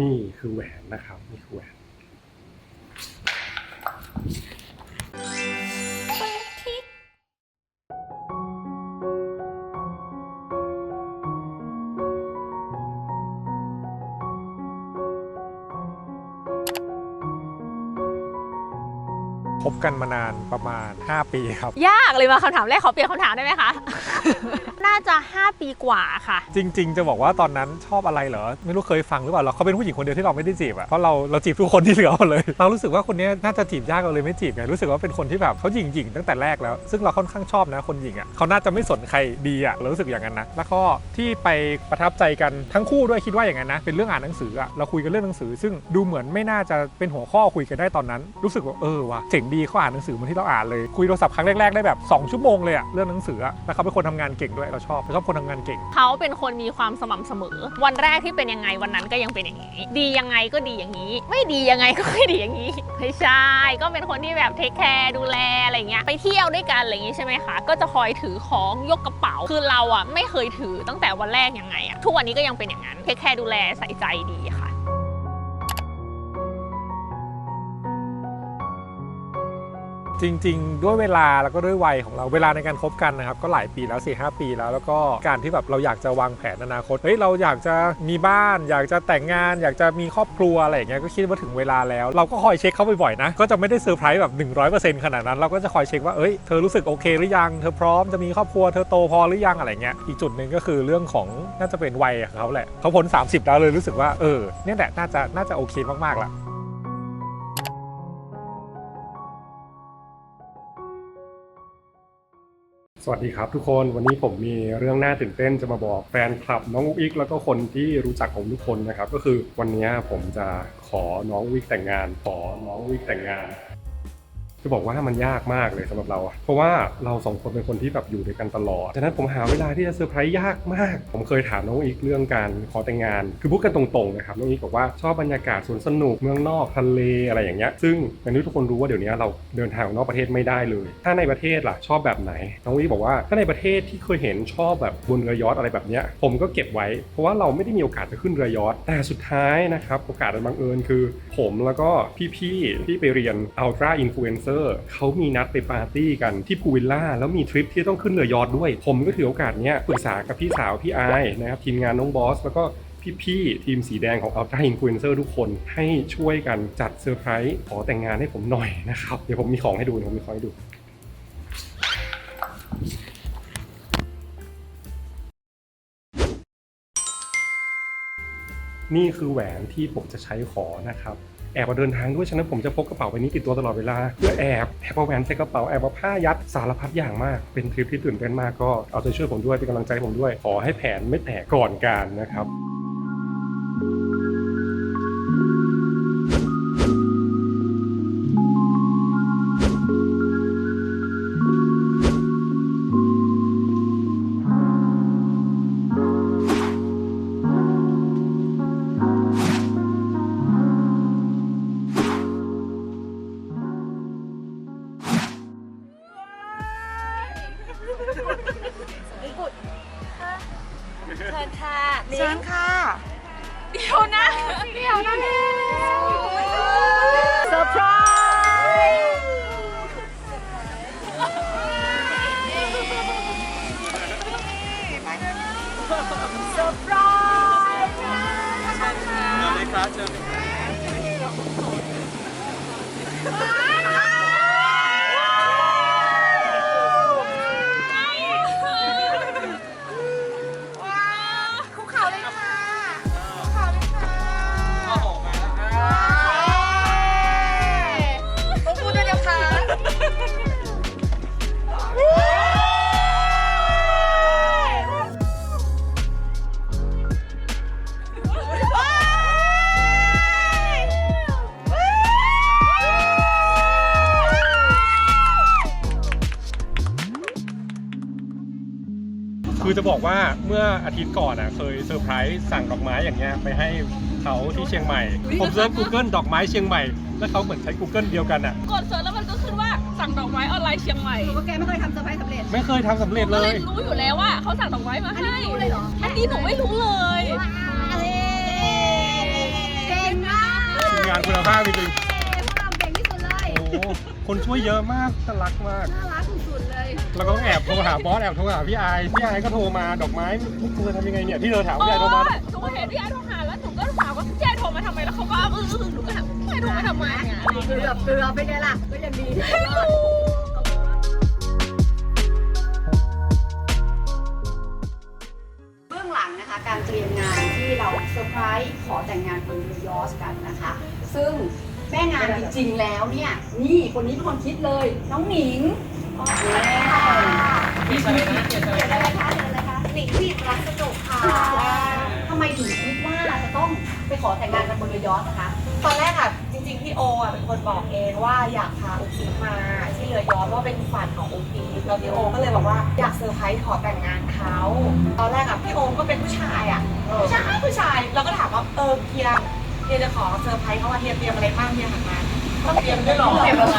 นี่คือแหวนนะครับ นี่คือแหวน กันมานานประมาณ 5 ปีครับ ยากเลยมาคำถามแรกขอเปลี่ยนคำถามได้ไหมคะ น่าจะ 5 ปีกว่าค่ะ จริง ๆ จะบอกว่าตอนนั้นชอบอะไรเหรอ ไม่รู้เคยฟังหรือเปล่าเราเขาเป็นผู้หญิงคนเดียวที่เราไม่ได้จีบอะเพราะเราเราจีบทุกคนที่เหลือหมดเลย เรารู้สึกว่าคนนี้น่าจะจีบยากเราเลยไม่จีบไงรู้สึกว่าเป็นคนที่แบบเขาหยิ่งๆตั้งแต่แรกแล้ว ซึ่งเราค่อนข้างชอบนะคนหญิงอะเขาน่าจะไม่สนใครดีอะเรารู้สึกอย่างนั้นนะแล้วก็ที่ไปประทับใจกันทั้งคู่ด้วยคิดว่าอย่างนั้นนะเป็นเรื่องอ่านหนังสืออะเราคุยกันเรื่องหนังสือ ซึ่งดูเหมือนไม่น่าจะเป็นหัวข้อคุยกันได้ตอนนั้น รู้สึกว่าเออว่ะเจ๋งดีเขาอ่านหนังสือเหมือนที่เราอ่านเลยคุยโทรศัพท์ครั้งแรกๆได้แบบสองชั่วโมงเลยอะเรื่องหนังสืออะแล้วเขาเป็นคนทำงานเก่งด้วยเราชอบเราชอบคนทำงานเก่ง เขาเป็นคนมีความสม่ำเสมอ วันแรกที่เป็นยังไงวันนั้นก็ยังเป็นอย่างนี้ ดียังไงก็ดีอย่างนี้ ไม่ดียังไงก็ไม่ดีอย่างนี้ ไม่ใช่ ก็เป็นคนที่แบบเทคแคร์ดูแลอะไรเงี้ย ไปเที่ยวด้วยกันอะไรอย่างงี้ใช่ไหมคะ ก็จะคอยถือของยกกระเป๋า คือเราอะไม่เคยถือตั้งแต่วันแรกยังไงอะ ทุกวันนี้ก็ยังเป็นอย่างนั้น เทคแคร์ดูแลใส่ใจดีค่ะ จริง ๆ ด้วยเวลาแล้วก็ด้วยวัยของเราเวลาในการคบกันนะครับก็หลายปีแล้ว4ีหปีแล้ว แล้วก็การที่แบบเราอยากจะวางแผนอนาคตเฮ้ยเราอยากจะมีบ้าน อยากจะแต่งงาน อยากจะมีครอบครัวอะไรอย่างเงี้ยก็คิดว่าถึงเวลาแล้ว เราก็คอยเช็คเขาบ่อยๆนะก็จะไม่ได้เซอร์ไพรส์แบบ 100%ขนาดนั้น เราก็จะคอยเช็คว่าเอ้ยเธอรู้สึกโอเคหรือยังเธอพร้อมจะมีครอบครัวเธอโตพอหรือยังอะไรเงี้ยอีกจุดหนึ่งก็คือเรื่องของน่าจะเป็นวัยของเขาแหละเขาพ้น30 แล้วเลยรู้สึกว่าเออเนี่ยแหละน่าจะน่าจะโอเคมากๆละ สวัสดีครับทุกคนวันนี้ผมมีเรื่องน่าตื่นเต้นจะมาบอกแฟนคลับน้องอุ๊กอิกแล้วก็คนที่รู้จักผมทุกคนนะครับ ก็คือวันนี้ผมจะขอน้องอุ๊กแต่งงาน ขอน้องอุ๊กแต่งงาน จะบอกว่ามันยากมากเลยสำหรับเรา เพราะว่าเราสองคนเป็นคนที่แบบอยู่ด้วยกันตลอด ฉะนั้นผมหาเวลาที่จะเซอร์ไพรส์ยากมาก ผมเคยถามน้องอีกเรื่องการขอแต่งงาน คือพูดกันตรงๆนะครับน้องอีกบอกว่าชอบบรรยากาศสวนสนุกเมืองนอกทะเลอะไรอย่างเงี้ย ซึ่งอย่างที่ทุกคนรู้ว่าเดี๋ยวนี้เราเดินทางออกนอกประเทศไม่ได้เลย ถ้าในประเทศล่ะชอบแบบไหน น้องอีกบอกว่าถ้าในประเทศที่เคยเห็นชอบแบบบนเรือยอชต์อะไรแบบเนี้ย ผมก็เก็บไว้ เพราะว่าเราไม่ได้มีโอกาสจะขึ้นเรือยอชต์แต่สุดท้ายนะครับโอกาสบังเอิญคือ ผมแล้วก็พี่ๆที่ไปเรียน Ultra Influencer เเขามีนัดไปปาร์ตี้กันที่พูวิลล่าแล้วมีทริปที่ต้องขึ้นเรือยอชต์ด้วย ผมก็ถือโอกาสเนี้ยปรึกษากับพี่สาวพี่ไอนะครับทีมงานน้องบอส แล้วก็พี่ๆทีมสีแดงของ Ultra Influencer ทุกคนให้ช่วยกันจัดเซอร์ไพรส์ขอแต่งงานให้ผมหน่อยนะครับ เดี๋ยวผมมีของให้ดูเดี๋ยวผมมีของให้ดูนี่คือแหวนที่ผมจะใช้ขอนะครับ แอบมาเดินทางด้วยฉะนั้นผมจะพกกระเป๋าใบนี้ติดตัวตลอดเวลาเพื่อแอบแอบเอาแหวนใส่กระเป๋าแอบเอาผ้ายัดสารพัดอย่างมากเป็นทริปที่ตื่นเต้นมากก็เอาใจช่วยผมด้วยเป็นกำลังใจผมด้วย ขอให้แผนไม่แตกก่อนการนะครับ บอกว่าเมื่ออาทิตย์ก่อนอะเคยเซอร์ไพรส์สั่งดอกไม้อย่างเงี้ยไปให้เขาที่เชียงใหม่ ผมเซิร์ช Google ดอกไม้เชียงใหม่ แล้วเขาเหมือนใช้ Google เดียวกันอะ กดเสิร์ชแล้วมันก็ขึ้นว่าสั่งดอกไม้ออนไลน์เชียงใหม่ว่าแกไม่เคยทำเซอร์ไพรส์สำเร็จไม่เคยทำสำเร็จก็เลเลย ยรู้อยู่แล้วว่าเขาสั่งดอกไม้มาให้อันนี้รู้เลยเหรออันนี้หนูไม่รู้เลยแกานคุณภาพจริงทำเก่งที่สุดเลยๆโอ้โหคนช่วยเยอะมากน่ารักมาก น่ารักสุดๆ เลยแล้วก็แอบโทรหาบอสแอบโทรหาพี่ไอายพี่ไอายก็โทรมาดอกไม้พี่เธอทำยังไงเนี่ยที่เธอถามพี่ไอายโทรมา หนูเห็นพี่ไอโทรหาแล้วหนูก็ถามว่าพี่ไอโทรมาทำไมแล้วเขาก็อื้อๆหนูก็ถามพี่ไอโทรมาทำไมอะอะไรอย่างเกลืเงี้อยเกลือไปไงล่ะ ก็ยังดีที่ไม่รอดเบื้องหลังนะคะการเตรียมงานที่เราเซอร์ไพรส์ขอแต่งงานบนเรือยอสกันนะคะ ซึ่งแม่งานจริงๆแล้วเนี่ย นี่คนนี้เป็นคนคิดเลย น้องหนิง โอ้โหเขียนอะไรนะเขียนอะไรคะเขียนอะไรคะหนิงวีดรักสนุกค่ะทำไมถึงคิดว่าจะต้องไปขอแต่งงานกันบนเรือยอสนะคะ ตอนแรกอะจริงๆพี่โออะเป็นคนบอกเองว่าอยากพาอุกิมาที่เรือย้อนว่าเป็นฝันของอุกิแล้วพี่โอก็เลยบอกว่าอยากเซอร์ไพรส์ขอแต่งงานเขาตอนแรกอะพี่โอก็เป็นผู้ชายอะผู้ชายผู้ชายเราก็ถามว่าเออเฮียเฮียจะขอเซอร์ไพรส์เขาว่าเฮียเตรียมอะไรบ้างเฮียหันมาต้องเตรียมด้วยหรอเตรียมอะไร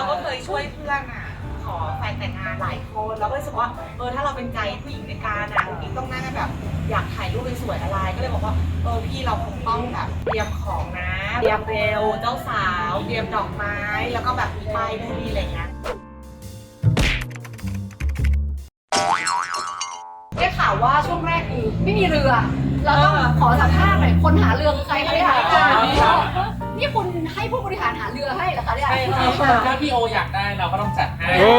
เราก็เคยช่วยเพื่อนอะ ขอแฟนแต่งงานหลายคนแล้วก็รู้สึกว่าเออถ้าเราเป็นใจผู้หญิงในการอะอุกิต้องน่าจะแบบ อยากถ่ายรูปสวยๆอะไรก็เลยบอกว่าเออพี่เราคงต้องแบบเตรียมของนะเตรียมเร็วเจ้าสาว เตรียมดอกไม้แล้วก็แบบมีป้ายนู่นนี่อะไรเงี้ยได้ข่าวว่าช่วงแรกคือไม่มีเรือ เราต้องขอสัมภาษณ์หน่อยคนหาเรือคือใครคะเนี่ย นี่คุณให้ผู้บริหารหาเรือให้เหรอคะเนี่ย ใช่ครับถ้าพี่โออยากได้เราก็ต้องจัดให้โอ้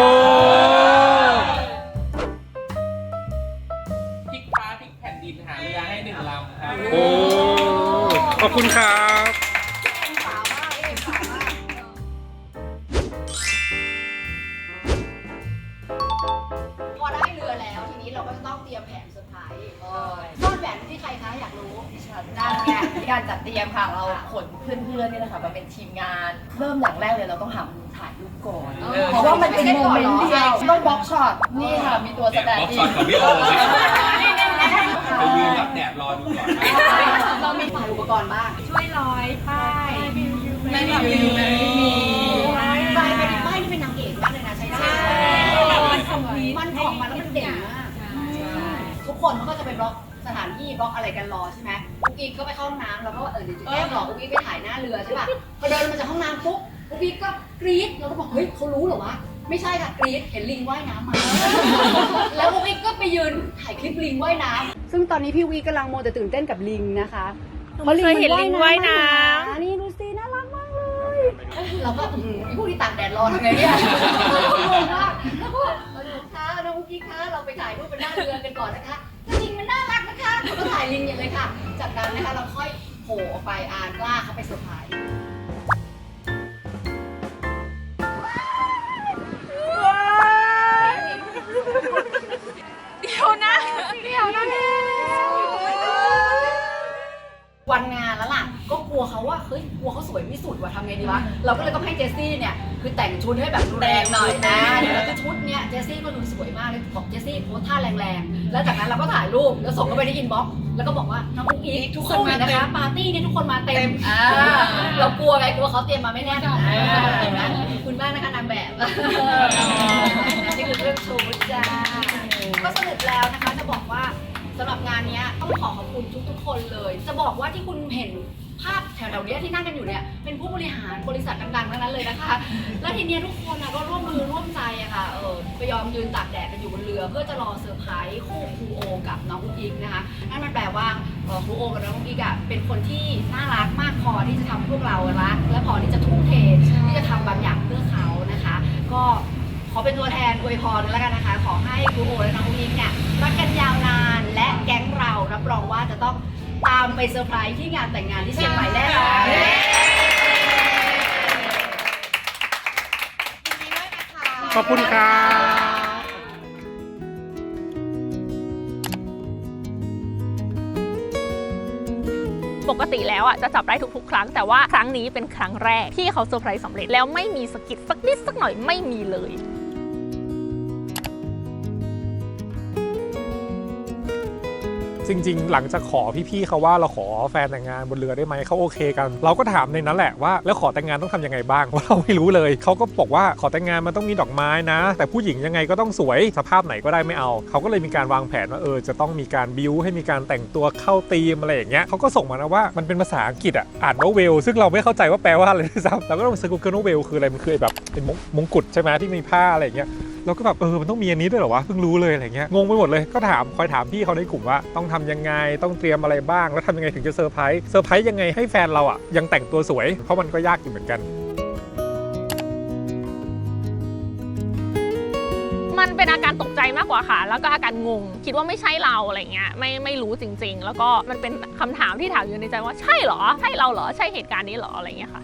พลิกฟ้าพลิกแผ่นดินหาเรือให้หนึ่งลำครับโอ้ ขอบคุณครับสาวมากเองสาวมากพอได้เรือแล้วทีนี้เราก็จะต้องเตรียมแผนเซอร์ไพรส์ซ่อนแหวนที่ใครคะอยากรู้ด้านเนี่ย การจัดเตรียมค่ะ เราขนเพื่อนๆเนี่ยนะคะมาเป็นทีมงาน เริ่มอย่างแรกเลยเราต้องหามุมถ่ายรูปก่อนเพราะว่ามันเป็นโมเมนต์เดียวต้องบล็อกช็อต นี่ค่ะ มีตัวแสดงบล็อกช็อตของพี่โอไปยืนรับแดดรอดูก่อนเรามีฝ่ายอุปกรณ์บ้างช่วยร้อยป้ายไม่มีวิวไม่มีฝ่ายเป็นป้ายนี่เป็นนางเอกมากเลยนะใช้ได้มันคอมพลีทมันของมันแล้วมันเด่นมากทุกคนเขาก็จะไปบล็อก สถานที่บล็อกอะไรกันรอใช่ไหมอุ๊กอีกก็ไปเข้าห้องน้ำแล้วก็เออเดี๋ยวจะแกล้งหลอกอุ๊กอีกไปถ่ายหน้าเรือใช่ป่ะพอเดินมาจากห้องน้ำปุ๊บอุ๊กอีกก็กรี๊ดเราก็บอกเฮ้ยเขารู้เหรอวะไม่ใช่ค่ะกรี๊ดเห็นลิงว่ายน้ำมา แล้วอุ๊กอีกก็ไปยืนถ่ายคลิปลิงว่ายน้ำซึ่งตอนนี้พี่วีกำลังโมแต่ตื่นเต้นกับลิงนะคะเพราะลิงเคยมันเห็นลิงว่ายน้มานี่ดูสิน่ารักมากเลยเราก็อืมไอ้พวกที่ตากแดดรอทำไงเนี่ยงงมากแล้วก็เราดูคะน้องกิ๊กคะเราไปถ่ายรูปบนหน้าเรือกันก่อนนะคะลิงมันน่า รักนะคะเราก็ถ่ายลิงอย่างเลยค่ะ จากนั้นนะคะเราค่อยโผล่ออกไปอานกล้าเข้าไปเซอร์ไพรส์เดี๋ยวนะเดี๋ยวนะวันงานแล้วล่ะ ก็กลัวเขาว่าเฮ้ยกลัวเขาสวยไม่สุดว่ะทำไงดีวะเราก็เลยต้องให้เจสซี่เนี่ยคือแต่งชุดให้แบบดูแรงหน่อยนะเดี๋ยวเราจะชุดเนี่ยเจสซี่ก็ดูสวยมากเลยบอกเจสซี่โพสท่าแรงๆ แล้วจากนั้นเราก็ถ่ายรูปแล้วส่งเข้าไปในอินบ็อกซ์แล้วก็บอกว่าน้องอุ๊กอีกทุกคนมานะคะปาร์ตี้เนี่ยทุกคนมาเต็มอ่าเรากลัวไงกลัวเขาเตรียมมาไม่แน่นอ่าเห็นไหมคุณมากนะคะนางแบบนี่คือเรื่องชุดจ้าก็สรุปแล้วนะคะจะบอกว่าสำหรับงานเนี้ยต้องขอขอบคุณทุกๆคนเลย จะบอกว่าที่คุณเห็นภาพแถวๆเนี้ยที่นั่งกันอยู่เนี่ย เป็นผู้บริหารบริษัทดังๆทั้งนั้นเลยนะคะ แล้วทีเนี้ยทุกคนนะก็ร่วมมือร่วมใจอะค่ะ เออไปยอมยืนตากแดดกันอยู่บนเรือ เพื่อจะรอเซอร์ไพรส์คู่ครูโอ กับน้องอุ๊กอิ๊กนะคะ นั่นมันแปลว่าเอ่อครูโอ กับน้องอุ๊กอิ๊กอะเป็นคนที่น่ารักมากพอที่จะทำให้พวกเรารัก และพอที่จะทุ่มเทที่จะทำบางอย่างเพื่อเขานะคะ ก็ขอเป็นตัวแทนอวยพรแล้วกันนะคะ ขอให้ครูโอ และน้องอุ๊กอิ๊กเนี่ยรักกันยาวนาน และแก๊งเรารับรองว่าจะต้องตามไปเซอร์ไพรส์ที่งานแต่งงานที่เชียงใหม่แน่นอน ขอบคุณครับปกติแล้วอะจะจับได้ทุกๆ ครั้งแต่ว่าครั้งนี้เป็นครั้งแรกที่เขาเซอร์ไพรส์สำเร็จแล้วไม่มีสกิดสักนิดสักหน่อยไม่มีเลย จริง ๆ หลังจากขอพี่ๆเขาว่าเราขอแฟนแต่งงานบนเรือได้ไหมเขาโอเคกัน เราก็ถามในนั้นแหละว่าแล้วขอแต่งงานต้องทำยังไงบ้างเพราเราไม่รู้เลยเขาก็บอกว่าขอแต่งงานมันต้องมีดอกไม้นะ แต่ผู้หญิงยังไงก็ต้องสวยสภาพไหนก็ได้ไม่เอาเขาก็เลยมีการวางแผนว่าเออจะต้องมีการบิวให้มีการแต่งตัวเข้าธีมอะไรอย่างเงี้ยเขาก็ส่งมานะว่ามันเป็นภาษาอังกฤษอะอ่านว่าเวลซึ่งเราไม่เข้าใจว่าแปลว่าอะไรด้วยซ้ำเราก็ต้องไปเซิร์กูเกิลว่าเวลคืออะไรมันคือแบบเป็นมงกุฎใช่ไหมที่มีผ้าอะไรอย่างเงี้ย เราก็แบบเออมันต้องมีอันนี้ด้วยเหรอวะเพิ่งรู้เลยอะไรเงี้ยงงไปหมดเลยก็ถามคอยถามพี่เขาในกลุ่มว่าต้องทำยังไงต้องเตรียมอะไรบ้าง แล้วทำยังไงถึงจะเซอร์ไพรส์เซอร์ไพรส์ยังไงให้แฟนเราอะยังแต่งตัวสวย เพราะมันก็ยากอยู่เหมือนกันมันเป็นอาการตกใจมากกว่าค่ะ แล้วก็อาการงง คิดว่าไม่ใช่เราอะไรเงี้ย ไม่ไม่รู้จริง ๆ แล้วก็มันเป็นคำถามที่ถามอยู่ในใจว่าใช่เหรอ ใช่เราเหรอ ใช่เหตุการณ์นี้เหรอ อะไรเงี้ยค่ะ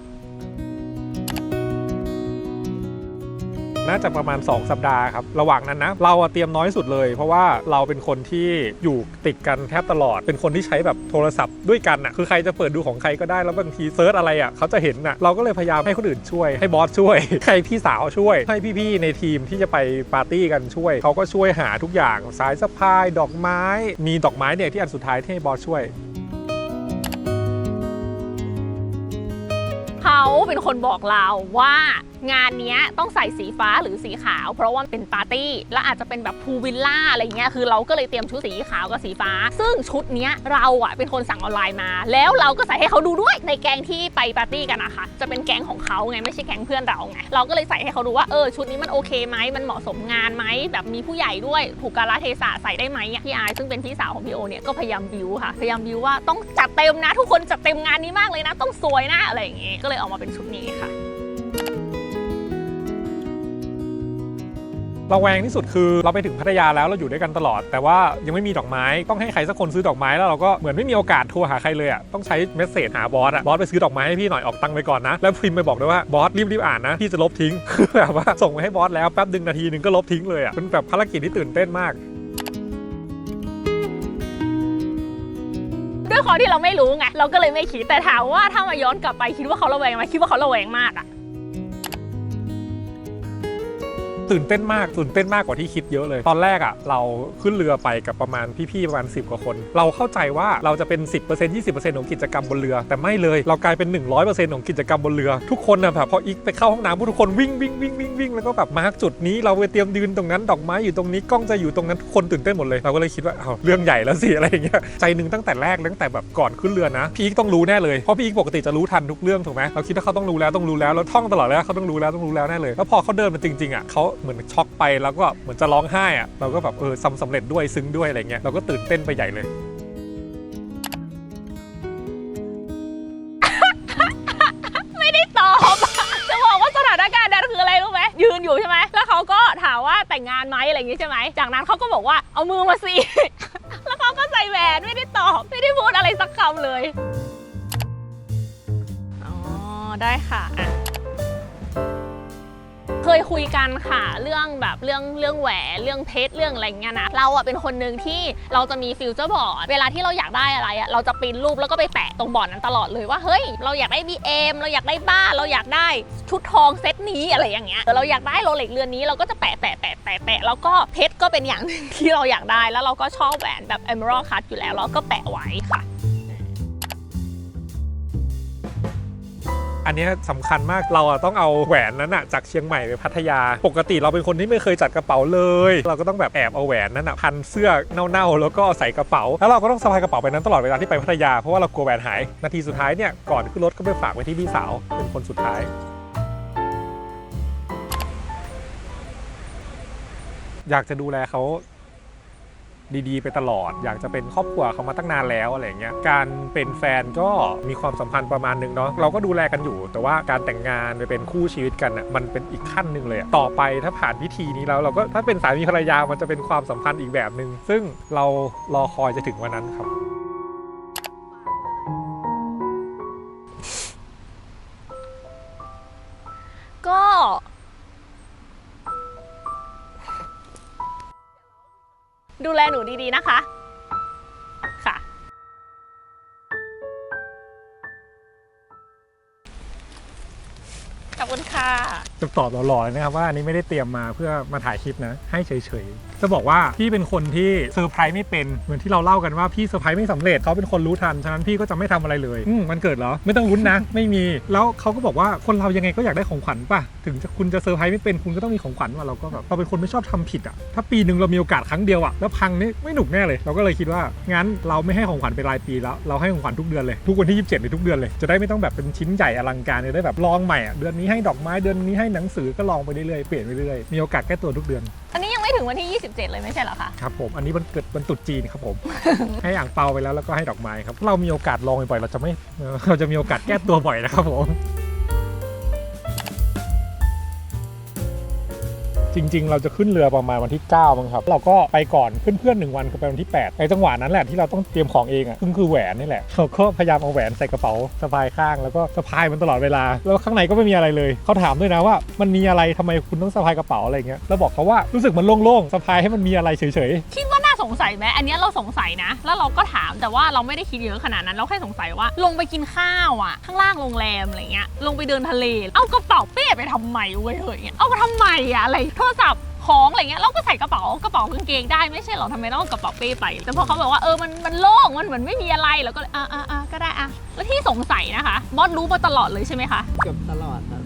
น่าจะประมาณ 2 สัปดาห์ครับ ระหว่างนั้นนะ เราเตรียมน้อยสุดเลย เพราะว่าเราเป็นคนที่อยู่ติดกันแทบตลอด เป็นคนที่ใช้แบบโทรศัพท์ด้วยกันอะคือใครจะเปิดดูของใครก็ได้ แล้วบางทีเซิร์ชอะไรอะเขาจะเห็นอะ เราก็เลยพยายามให้คนอื่นช่วย ให้บอสช่วยให้พี่สาวช่วย ให้พี่ๆในทีมที่จะไปปาร์ตี้กันช่วย เขาก็ช่วยหาทุกอย่าง สายสะพาย ดอกไม้ มีดอกไม้เนี่ยที่อันสุดท้ายที่ให้บอสช่วยเขาเป็นคนบอกเราว่า งานนี้ต้องใส่สีฟ้าหรือสีขาว เพราะว่าเป็นปาร์ตี้ และอาจจะเป็นแบบพูลวิลล่าอะไรเงี้ยคือเราก็เลยเตรียมชุดสีขาวกับสีฟ้า ซึ่งชุดนี้เราอะเป็นคนสั่งออนไลน์มา แล้วเราก็ใส่ให้เขาดูด้วยในแก๊งที่ไปปาร์ตี้กันนะคะจะเป็นแก๊งของเขาไงไม่ใช่แก๊งเพื่อนเราไงเราก็เลยใส่ให้เขาดูว่าเออชุดนี้มันโอเคไหมมันเหมาะสมงานไหมแบบมีผู้ใหญ่ด้วยถูกกาลเทศะใส่ได้ไหมพี่อายซึ่งเป็นพี่สาวของพี่โอเนี่ยก็พยายามบิวค่ะพยายามบิวว่าต้องจัดเต็มนะ ทุกคนจัดเต็มงานนี้มากเลยนะ ต้องสวยนะอะไรอย่างงี้ก็เลยออกมาเป็นชุดนี้ค่ะ เราแวงที่สุดคือเราไปถึงพัทยาแล้วเราอยู่ด้วยกันตลอด แต่ว่ายังไม่มีดอกไม้ต้องให้ใครสักคนซื้อดอกไม้แล้วเราก็เหมือนไม่มีโอกาสโทรหาใครเลยอะต้องใช้เมสเซจหาบอสอะบอสไปซื้อดอกไม้ให้พี่หน่อยออกตังค์ไปก่อนนะ แล้วพิมพ์ไปบอกด้วยว่าบอสรีบๆอ่านนะพี่จะลบทิ้งคือแบบว่าส่งไปให้บอสแล้วแป๊บดึงนาทีหนึงก็ลบทิ้งเลยอะเป็นแบบภารกิจที่ตื่นเต้นมากด้วยความที่เราไม่รู้ไงเราก็เลยไม่คิดแต่ถามว่าถ้ามาย้อนกลับไปคิดว่าเขาระแวงไหมคิดว่าเขาระแวงมากอะ ตื่นเต้นมากตื่นเต้นมากกว่าที่คิดเยอะเลย ตอนแรกอะเราขึ้นเรือไปกับประมาณพี่ๆประมาณ 10 กว่าคน เราเข้าใจว่าเราจะเป็น 10% 20%ของกิจกรรมบนเรือ แต่ไม่เลยเรากลายเป็น 100%ของกิจกรรมบนเรือ ทุกคนนะแบบพออีกไปเข้าห้องน้ำทุกคนวิ่งวิ่งวิ่งวิ่งวิ่งแล้วก็แบบมาร์กจุดนี้เราไปเตรียมยืนตรงนั้นดอกไม้อยู่ตรงนี้กล้องจะอยู่ตรงนั้นทุกคนตื่นเต้นหมดเลยเราก็เลยคิดว่าเอ้าเรื่องใหญ่แล้วสิอะไรอย่างเงี้ยใจหนึ่งตั้งแต่แรกตั้งแต่แบบก่อนขึ้นเรือนะพี่อีกต้องรู้แน่เลยเพราะพี่อีกปกติจะรู้ทันทุกเรื่องถูกไหมเราคิดว่าเขาต้องรู้แล้วต้องรู้แล้วเราท่องตลอดแล้วเขาต้องรู้แล้วต้องรู้แล้วแน่เลยแล้วพอเขาเดินมาจริงๆอะเขาเหมือนช็อกไปแล้วก็เหมือนจะร้องไห้อะเราก็แบบเออซ้ำสำเร็จด้วยซึ้งด้วยอะไรเงี้ยเราก็ตื่นเต้นไปใหญ่เลยไม่ได้ตอบจะบอกว่าสถานการณ์นั้นคืออะไรรู้ไหมยืนอยู่ใช่ไหมแล้วเขาก็ถามว่าแต่งงานไหมอะไรอย่างงี้ใช่ไหมจากนั้นเขาก็บอกว่าเอามือมาสิ แล้วเขาก็ใส่แหวนไม่ได้ตอบไม่ได้พูดอะไรสักคำเลย อ๋อ ได้ค่ะอะ เคยคุยกันค่ะ เรื่องแบบเรื่องเรื่องแหวนเรื่องเพชรเรื่องอะไรเงี้ยนะเราอะเป็นคนหนึ่งที่เราจะมีฟิวเจอร์บอร์ดเวลาที่เราอยากได้อะไรอะเราจะปริ้นรูปแล้วก็ไปแปะตรงบอร์ดนั้นตลอดเลยว่าเฮ้ยเราอยากได้ BM เราอยากได้บ้านเราอยากได้ชุดทองเซตนี้อะไรอย่างเงี้ยเราอยากได้โรเล็กเรือนนี้เราก็จะแปะแปะแปะแปะแปะแล้วก็เพชรก็เป็นอย่างหนึ่งที่เราอยากได้แล้วเราก็ชอบแหวนแบบ Emerald Cut อยู่แล้วเราก็แปะไว้ค่ะ อันนี้ยสำคัญมากเราอะต้องเอาแหวนนั้นอะจากเชียงใหม่ไปพัทยา ปกติเราเป็นคนที่ไม่เคยจัดกระเป๋าเลย เราก็ต้องแบบแอบเอาแหวนนั้นอะพันเสื้อเน่าๆแล้วก็ใส่กระเป๋า แล้วเราก็ต้องสะพายกระเป๋าไปนั้นตลอดเวลาที่ไปพัทยาเพราะว่าเรากลัวแหวนหายนาทีสุดท้ายเนี่ยก่อนขึ้นรถก็ไปฝากไว้ที่พี่สาวเป็นคนสุดท้ายอยากจะดูแลเขา ดีๆ ไปตลอด อยากจะเป็นครอบครัวเขามาตั้งนานแล้วอะไรเงี้ยการเป็นแฟนก็มีความสัมพันธ์ประมาณหนึงเนาะเราก็ดูแลกันอยู่ แต่ว่าการแต่งงานไปเป็นคู่ชีวิตกันอะมันเป็นอีกขั้นหนึ่งเลยอะต่อไปถ้าผ่านพิธีนี้แล้วเราก็ถ้าเป็นสามีภรรยามันจะเป็นความสัมพันธ์อีกแบบหนึ่งซึ่งเรารอคอยจะถึงวันนั้นครับก็ ดูแลหนูดีๆนะคะ ค่ะ ขอบคุณค่ะ จะตอบหล่อๆนะครับว่าอันนี้ไม่ได้เตรียมมาเพื่อมาถ่ายคลิปนะ ให้เฉยๆจะบอกว่าพี่เป็นคนที่เซอร์ไพรส์ไม่เป็นเหมือนที่เราเล่ากันว่าพี่เซอร์ไพรส์ไม่สำเร็จเขาเป็นคนรู้ทันฉะนั้นพี่ก็จะไม่ทำอะไรเลยอืมมันเกิดเหรอไม่ต้องลุ้นนะ ไม่มีแล้วเขาก็บอกว่าคนเรายังไงก็อยากได้ของขวัญป่ะถึงจะคุณจะเซอร์ไพรส์ไม่เป็นคุณก็ต้องมีของขวัญว่าเราก็แบบเราเป็นคนไม่ชอบทำผิดอะถ้าปีหนึ่งเรามีโอกาสครั้งเดียวอะแล้วพังนี่ไม่หนุกแน่เลย เราก็เลยคิดว่างั้นเราไม่ให้ของขวัญเป็นรายปีแล้วเราให้ของขวัญทุกเดือนเลยทุกวันที่ 27หรือทุกเดือนเลยจะได้ไม่ต้องแบบเป็นชิ้นใหญ่อลังการจะได้แบบลองใหม่อะเดือนนี้ให้ดอกไม้เดือนนี้ให้หนังสือก็ลองไปเรื่อยๆเปลี่ยนไปเรื่อยๆมีโอกาสแก้ตัวทุกเดือน อันนี้ยังไม่ถึงวันที่27 เลยไม่ใช่เหรอคะ ครับผม อันนี้มันเกิดมันตรุดจีนครับผม ให้อ่างเปาไปแล้วแล้วก็ให้ดอกไม้ครับ เรามีโอกาสลองบ่อยๆเราจะไม่ เราจะมีโอกาสแก้ตัวบ่อยนะครับผม จริง ๆ เราจะขึ้นเรือประมาณวันที่9มั้งครับ เราก็ไปก่อนเพื่อนๆหนึ่งวันคือไปวันที่ 8 ในจังหวะนั้นแหละที่เราต้องเตรียมของเองอะซึ่งคือแหวนนี่แหละเราก็พยายามเอาแหวนใส่กระเป๋าสะพายข้างแล้วก็สะพายมันตลอดเวลา แล้วข้างในก็ไม่มีอะไรเลยเขาถามด้วยนะว่ามันมีอะไรทำไมคุณต้องสะพายกระเป๋าอะไรเงี้ยแล้วบอกเขาว่ารู้สึกมันโล่งๆสะพายให้มันมีอะไรเฉยๆคิดว่าน งสัยไหมอันเนี้ยเราสงสัยนะ แล้วเราก็ถามแต่ว่าเราไม่ได้คิดเยอะขนาดนั้น เราแค่สงสัยว่า ลงไปกินข้าวอะ ข้างล่างโรงแรมอะไรเงี้ย ลงไปเดินทะเล เอากระเป๋าเป้ไปทำไมเว้ยเฮ้ยเงี้ยเอามาทำไมอะอะไรโทรศัพท์ของอะไรเงี้ยเราก็ใส่กระเป๋ากระเป๋ากางเกงได้ไม่ใช่เหรอทำไมต้องเอากระเป๋าเป้ไป แต่พอเขาบอกว่าเออมันมันโล่งมันเหมือนไม่มีอะไรเราก็เลยอะอะอะก็ได้อะแล้วที่สงสัยนะคะบอสรู้มาตลอดเลยใช่ไหมคะเกือบตลอดครับ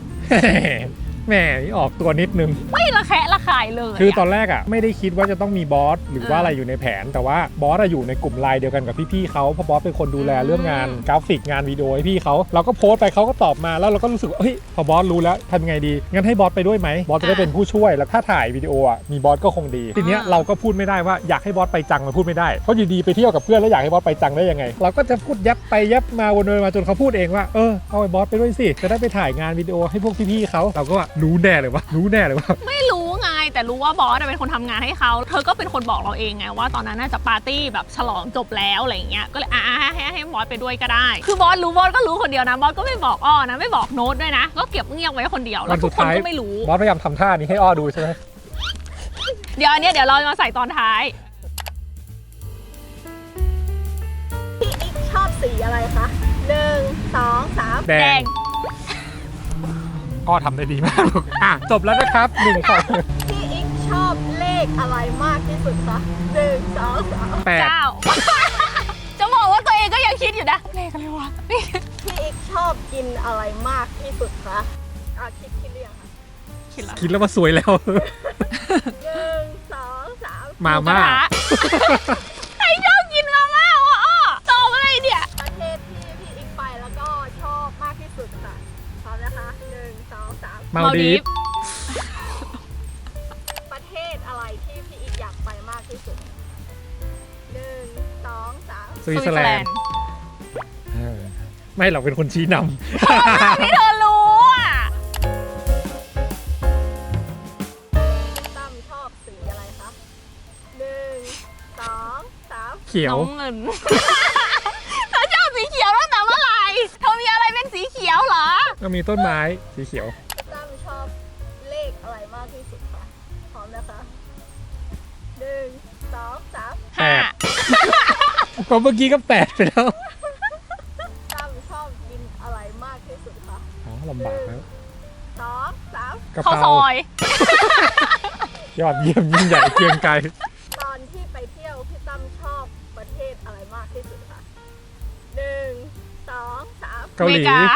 แหมนี่ออกตัวนิดนึง ไม่ระแคะระคายเลยคือตอะอนแรกอะไม่ได้คิดว่าจะต้องมีบอสหรือว่าเออออะไรอยู่ในแผน แต่ว่าบอสอะอยู่ในกลุ่มไลน์เดียวกันกับพี่ๆเขาเพราะบอสเป็นคนดูแลอืมเรื่องงานกราฟิกงานวิดีโอให้พี่เขาเราก็โพสต์ไปเขาก็ตอบมาแล้วเราก็รู้สึกว่าเฮ้ยพอบอสรู้แล้วทำไงดีงั้นให้บอสไปด้วยไหมบอสจะได้เป็นผู้ช่วยแล้วถ้าถ่ายวิดีโออะมีบอสก็คงดีทีเนี้ยเราก็พูดไม่ได้ว่าอยากให้บอสไปจังมาพูดไม่ได้เพราะอยู่ดีไปเที่ยวกับเพื่อนแล้วอยากให้บอสไปจังได้ยังไง เราก็จะพูดยับไปยับมาวนไปมาจนเขาพูดเองว่าเออเอาไอ้บอสไปด้วยสิจะได้ไปถ่ายงานวิดีโอให้พวกพี่ๆเขาเราก็ว่ารู้แน่เลยว่ารู้แน่เลยว่าไม่รู้ไงแต่รู้ว่าบอสอะเป็นคนทำงานให้เขาเธอก็เป็นคนบอกเราเองไงว่าตอนนั้นน่าจะปาร์ตี้แบบฉลองจบแล้วอะไรอย่างเงี้ยก็เลยอะอะให้ให้ให้บอสไปด้วยก็ได้ คือบอสรู้บอสก็รู้คนเดียวนะบอสก็ไม่บอกอ้อนะไม่บอกโน้ตด้วยนะก็เก็บเงียบไว้คนเดียวแล้วทุกคนก็ไม่รู้บอสพยายามทำท่านี้ให้อ้อดูใช่ไหมเดี๋ยวอันเนี้ยเดี๋ยวเรามาใส่ตอนท้ายพี่อีกชอบสีอะไรคะหนึ่งสองสามแดแดง งอ้อทำได้ดีมากลูกอะจบแล้วนะครับหนึ่งสองพี่อีกชอบเลขอะไรมากที่สุดคะหนึ่งสองสามแปดเก้าจะบอกว่าตัวเองก็ยังคิดอยู่นะเลขอะไรวะนี่พี่อีกชอบกินอะไรมากที่สุดคะอะคิดคิดเรียงค่ะคิดแล้วคิดแล้วว่าสวยแล้วหนึ่งสองสาม มาม่าหกระทะ มมาดีฟประเทศอะไรที่พี่อีกอยากไปมากที่สุดหนึ่งสองสามสวิตเซอร์แลนด์เออไม่หรอกเป็นคนชี้นที่เธอรู้อะตั้มชอบสีอะไรคะหนึ่งสองสามำเขียว น้องเงิน เธอชอบสีเขียวตั้งแต่เมื่อไหร่เธอมีอะไรเป็นสีเขียวเหรอ ก็มีต้นไม้สีเขียว ก็เมื่อกี้ก็แปดไปแล้วตั้มชอบกินอะไรมากที่สุดคะอ๋อลำบากแล้วสองสามกระข้าวเพซราอย ยอดเยี่ยมยิ่งใหญ่เกรียงไกรตอนที่ไปเที่ยวพี่ตั้มชอบประเทศอะไรมากที่สุดคะหนึ่งสองสามเกาหลีอมริ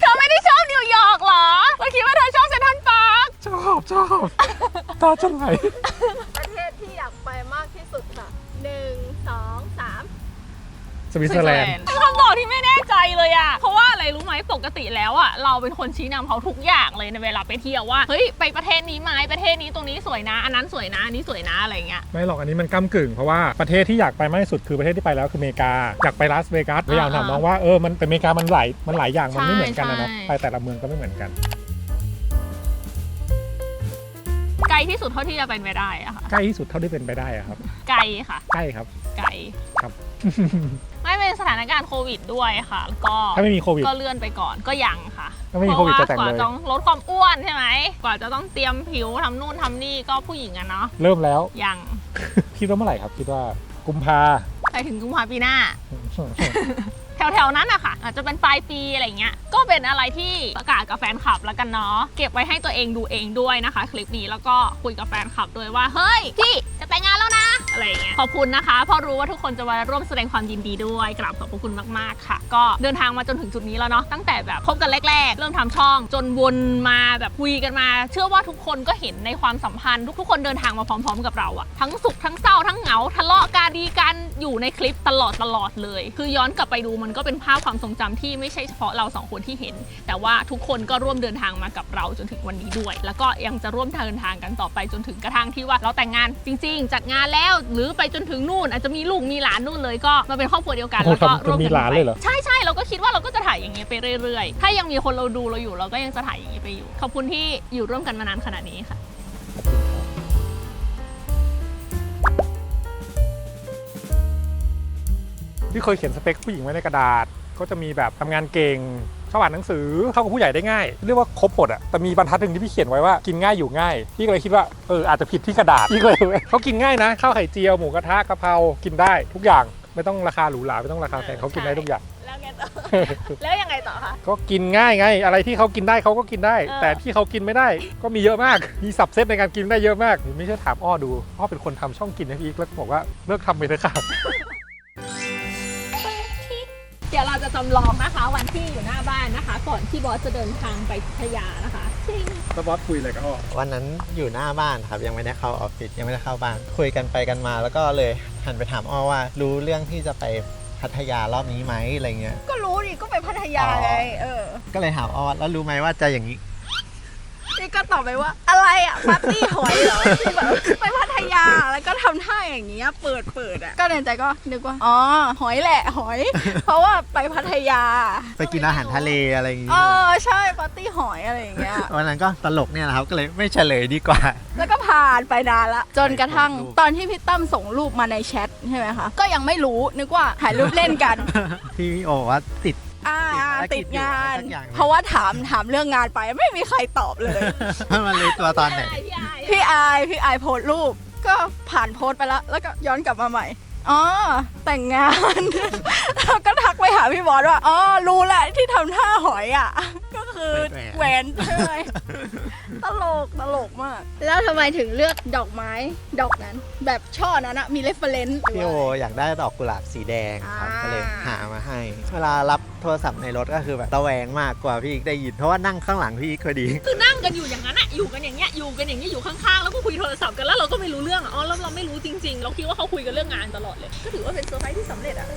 เธอไม่ได้ชอบนิวยอร์กเหรอเธอคิดว่าเธอชอบเซนทรัลปาร์คชอบชอบตาจะไหล สองสามสวิตเซอร์แลนด์ เป็นคำตอบที่ไม่แน่ใจเลยอะเพราะว่าอะไรรู้ไหมปกติแล้วอะเราเป็นคนชี้นำเขาทุกอย่างเลยในเวลาไปเที่ยวว่า เฮ้ยไปประเทศนี้ไหมประเทศนี้ตรงนี้สวยนะ อันนั้นสวยนะอันนี้สวยนะอะไรเงี้ย ไม่หรอกอันนี้มันก้ากึ่งเพราะว่าประเทศที่อยากไปมากที่สุดคือประเทศที่ไปแล้วคืออเมริกาอยากไปลาสเวกัสพยายามถามน้องว่าเออมันแต่อเมริกามันหลายมันหลายอย่างมันไม่เหมือนกันนะเนาะใช่ ไปแต่ละเมืองก็ไม่เหมือนกัน ไกลที่สุดเท่าที่จะเป็นไปได้อะค่ะ ใกล้ที่สุดเท่าที่เป็นไปได้อะครับไกลค่ะ ใกล้ครับ ไกลครับ ไม่เป็นสถานการณ์โควิดด้วยค่ะแล้วก็ถ้าไม่มีโควิดก็เลื่อนไปก่อนก็ยังค่ะถ้าไม่มีโควิดจะแต่งพราเลยว่าก่อนต้องลดความอ้วนใช่ไหมกว่าจะต้องเตรียมผิวทำนู่นทำนี่ก็ผู้หญิงอะเนาะเริ่มแล้ว ยังคิดว่าเมื่อไหร่ครับ คิดว่ากุมภา ไปถึงกุมภาปีหน้าแถแถวๆนั้นอะค่ะ อาจจะเป็นปลายปีอะไรเงี้ย ก็เป็นอะไรที่ประกาศกับแฟนคลับแล้วกันเนาะ เก็บไว้ให้ตัวเองดูเองด้วยนะคะ คลิปนี้แล้วก็คุยกับแฟนคลับด้วยว่า เฮ้ย พี่จะแต่งงานแล้วนะ อะไรอย่างเงี้ยขอบคุณนะคะเพราะรู้ว่าทุกคนจะมาร่วมแสดงความยินดีด้วยกราบขอบพระคุณมากๆค่ะ ก็เดินทางมาจนถึงจุดนี้แล้วเนาะตั้งแต่แบบคบกันแรก ๆ เริ่มทำช่อง จนวนมาแบบคุยกันมา เชื่อว่าทุกคนก็เห็นในความสัมพันธ์ทุกๆคนเดินทางมาพร้อม ๆ กับเราอะทั้งสุขทั้งเศร้าทั้งเหงาทะเลาะกันดีกันอยู่ในคลิปตลอดตลอดเลย คือย้อนกลับไปดูมันก็เป็นภาพความทรงจำที่ไม่ใช่เฉพาะเราสองคนที่เห็น แต่ว่าทุกคนก็ร่วมเดินทางมากับเราจนถึงวันนี้ด้วย แล้วก็ยังจะร่วมเดินทางกันต่อไปจนถึงกระทั่งที่ว่าเราแต่งงานจริง ๆ จัดงานแล้วหรือไปจนถึงนู่น อาจจะมีลูกมีหลานนู่นเลยก็มาเป็นครอบครัวเดียวกันโอ้แล้วก็ทำร่วมมีกันหลานเลยเหรอใช่ใช่เราก็คิดว่าเราก็จะถ่ายอย่างเงี้ยไปเรื่อยๆ ถ้ายังมีคนเราดูเราอยู่เราก็ยังจะถ่ายอย่างเงี้ยไปอยู่ ขอบคุณที่อยู่ร่วมกันมานานขนาดนี้ค่ะที่เคยเขียนสเปคผู้หญิงไว้ในกระดาษ ก็จะมีแบบทำงานเก่ง ชอบอ่านหนังสือเข้ากับผู้ใหญ่ได้ง่าย เรียกว่าครบหมดอะแต่มีบรรทัดหนึ่งที่พี่เขียนไว้ว่ากินง่ายอยู่ง่ายพี่ก็เลยคิดว่าเอออาจจะผิดที่กระดาษพี่ก็เลยเขากินง่ายนะข้าวไข่เจียวหมูกระทะกะเพรากินได้ทุกอย่างไม่ต้องราคาหรูหราไม่ต้องราคาแพงเขากินได้ทุกอย่าง แล้วไงต่อ แล้วยังไงต่อคะ ก็กินง่ายไง อะไรที่เขากินได้เขาก็กินได้ เออ แต่ที่เขากินไม่ได้ ก็มีเยอะมาก มีสับเซตในการกินได้เยอะมาก ไม่เชื่อถามอ้อดู อ้อเป็นคนทำช่องกินให้พี่อีกแล้วบอกว่าเลิกทำไปเถอะครับ เดี๋ยวเราจะจำลองนะคะ วันที่อยู่หน้าบ้านนะคะ ก่อนที่บอสจะเดินทางไปพัทยานะคะจริงแล้วบอสคุยอะไรกับอ้อวันนั้นอยู่หน้าบ้านครับยังไม่ได้เข้าออฟฟิศยังไม่ได้เข้าบ้าน คุยกันไปกันมา แล้วก็เลยหันไปถามอ้อว่า รู้เรื่องที่จะไปพัทยารอบนี้ไหมอะไรเงี้ย ก็รู้ดิก็ไปพัทยาอ๋อไงเออ ก็เลยถามอ้อแล้วรู้ไหมว่าจะอย่างนี้ นี่ก็ตอบไปว่าอะไรอะปาร์ตี้หอยเหรอที่แบบไปพัทยาแล้วก็ทำท่าอย่างเงี้ยเปิดเปิดอะก็ในใจก็นึกว่าอ๋อหอยแหละหอย เพราะว่าไปพัทยาไปกินอาหารทะเลอะไรอย่างงี้เออใช่ปาร์ตี้หอยอะไรอย่างเงี้ย วันนั้นก็ตลกเนี่ยนะครับก็เลยไม่เฉลยดีกว่า แล้วก็ผ่านไปนานละจนกระทั่งรูปตอนที่พี่ตั้มส่งรูปมาในแชทใช่ไหมคะก็ยังไม่รู้นึกว่าถ่ายรูปเล่นกัน พี่โอบอก ว่าติดอ่าติติดดภารกิจอยู่งานอะไรสักอย่างเพราะว่าถามถามเรื่องงานไปไม่มีใครตอบเลย มันเลยตัวตอนไหน พี่อายพี่อายพี่อายโพสต์รูป ก็ผ่านโพสต์ไปแล้ว แล้วก็ย้อนกลับมาใหม่อ๋อแต่งงาน แล้วก็ทักไปหาพี่บอสว่าอ๋อรู้แหละที่ทำท่าหอยอะ ก็คือแหแหววนนใช่ไหมตลกตลกมาก แล้วทำไมถึงเลือกดอกไม้ดอกนั้น แบบช่อนั้นอะมีเรฟเฟรนซ์พี่โออยากได้ดอกกุหลาบสีแดงครับอ่า ก็เลยหามาให้ เวลารับโทรศัพท์ในรถก็คือแบบระแวงมากกว่าพี่อีกได้ยินเพราะว่านั่งข้างหลังพี่อีกพอดี คือนั่งกันอยู่อย่างนั้นอะอยู่กันอย่างเงี้ย อยู่กันอย่างเงี้ย อยู่ข้างๆ แล้วก็คุยโทรศัพท์กัน แล้วเราก็ไม่รู้เรื่องอะอ๋อแล้วเราไม่รู้จริงๆ เราคิดว่าเขาคุยกันเรื่องงานตลอดเลย ก็ถือว่าเป็นเซอร์ไพรส์ที่สำเร็จอะ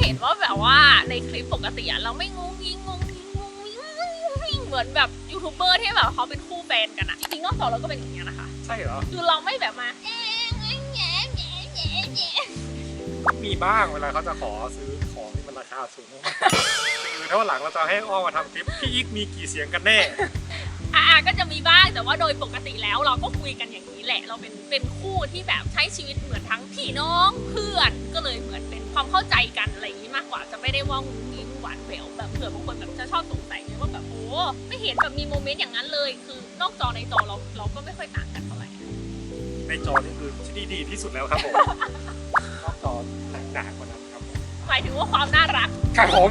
เห็นว่าแบบว่าในคลิปปกติอะเราไม่งงยิงงงยิงงงยิงงงยิงเหมือนแบบยูทูบเบอร์ที่แบบเขาเป็นคู่แฟนกันอะจริงๆนอกจอเราก็เป็นอย่างเงี้ยนะคะ ใช่เหรอ คือเราไม่แบบมาเอ๊ะแง่แง่แง่แง่แง่มีบ้างเวลาเขาจะขอซื้อของที่มันราคาสูงมากๆคือถ้าวันหลังเราจะให้อ้อมาทำคลิปพี่อีกมีกี่เสียงกันแน่อ่า ก็จะมีบ้างแต่ว่าโดยปกติแล้วเราก็คุยกันอย่างนี้แหละ เราเป็นเป็นคู่ที่แบบใช้ชีวิตเหมือนทั้งพี่น้องเพื่อนก็เลยเหมือนเป็นความเข้าใจกันอะไรอย่างนี้มากกว่าจะไม่ได้ว่างุ้งยิ้งหวานแหววแบบเผื่อบางคนแบบจะชอบสงสัยไงว่าแบบโอ้ไม่เห็นแบบมีโมเมนต์อย่างนั้นเลย คือนอกจอในจอเราเราก็ไม่ค่อยต่างกันเท่าไหร่ในจอนี่คือที่ดีที่สุดแล้วครับผมนอกจอหนักๆกว่านั้นครับผมหมายถึงว่าความน่ารักครับผม